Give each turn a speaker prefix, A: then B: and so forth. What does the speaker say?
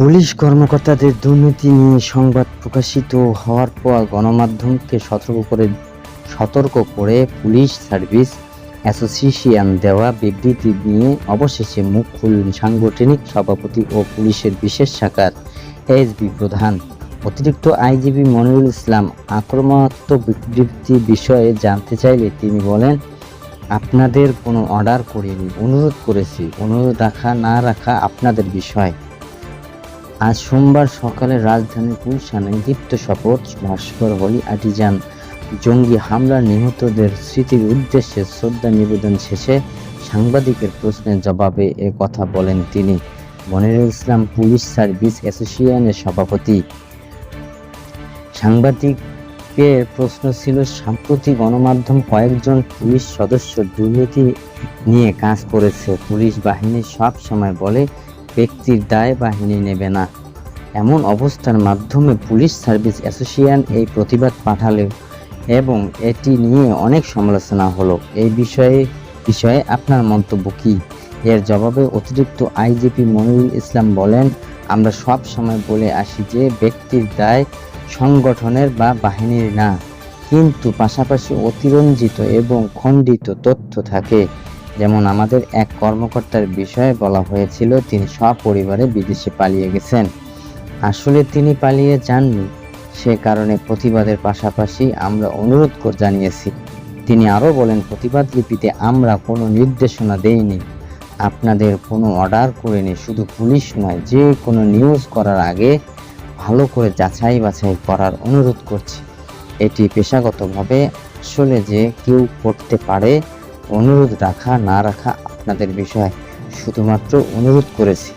A: Police কর্মকর্তাদের দুর্নীতি নিয়ে সংবাদ প্রকাশিত হওয়ার পর গণমাধ্যমকে সতর্ক করে সতর্ক করে পুলিশ সার্ভিস অ্যাসোসিয়েশন দেওয়া বিবৃতি নিয়ে অবশেষে মুখ খুললেন সাংগঠনিক সভাপতি ও পুলিশের বিশেষ শাখার এসবি প্রধান। অতিরিক্ত আইজিপি মনিরুল ইসলাম আক্রমণাত্মক বিবৃতি বিষয়ে জানতে চাইলে তিনি বলেন, আপনাদের কোনো অর্ডার করিনি। অনুরোধ করেছি। অনুরোধ রাখা না রাখা আপনাদের বিষয়। আজ সোমবার সকালে রাজধানীর গুলশানে দীপ্ত শপথ, ভাস্কর হলি আর্টিজান জঙ্গি হামলার নিহতদের স্মৃতির উদ্দেশ্যে শ্রদ্ধা নিবেদন শেষে সাংবাদিকের প্রশ্নের জবাবে এ কথা বলেন তিনি। মনিরুল ইসলাম, পুলিশ সার্ভিস অ্যাসোসিয়েশনের সভাপতি। সাংবাদিকের প্রশ্ন ছিল, সাম্প্রতিক গণমাধ্যম কয়েকজন পুলিশ সদস্য দুর্নীতি নিয়ে কাজ করেছে। পুলিশ বাহিনী সব সময় বলে ব্যক্তির দায় বাহিনী নেবে না। এমন অবস্থার মাধ্যমে পুলিশ সার্ভিস অ্যাসোসিয়েশন এই প্রতিবাদ পাঠালে এবং এটি নিয়ে অনেক সমালোচনা হলো। এই বিষয়ে বিষয়ে আপনার মন্তব্য কি? এর জবাবে অতিরিক্ত আইজিপি মনিরুল ইসলাম বলেন, আমরা সব সময় বলে আসি যে ব্যক্তির দায় সংগঠনের বা বাহিনীর না, কিন্তু পাশাপাশি অতিরঞ্জিত এবং খণ্ডিত তথ্য থাকে। যেমন আমাদের এক কর্মকর্তার বিষয়ে বলা হয়েছিল, তিনি সপরিবারে বিদেশে পালিয়ে গেছেন। আসলে তিনি পালিয়ে যাননি। সে কারণে প্রতিবাদের পাশাপাশি আমরা অনুরোধ জানিয়েছি। তিনি আরও বলেন, প্রতিবাদ লিপিতে আমরা কোনো নির্দেশনা দেইনি। আপনাদের কোনো অর্ডার করিনি। শুধু পুলিশ নয়, যে কোনো নিউজ করার আগে ভালো করে যাচাই বাছাই করার অনুরোধ করছি। এটি পেশাগতভাবে আসলে যে কেউ করতে পারে অনুরোধ রাখা না রাখা আপনাদের বিষয় শুধুমাত্র অনুরোধ করেছি।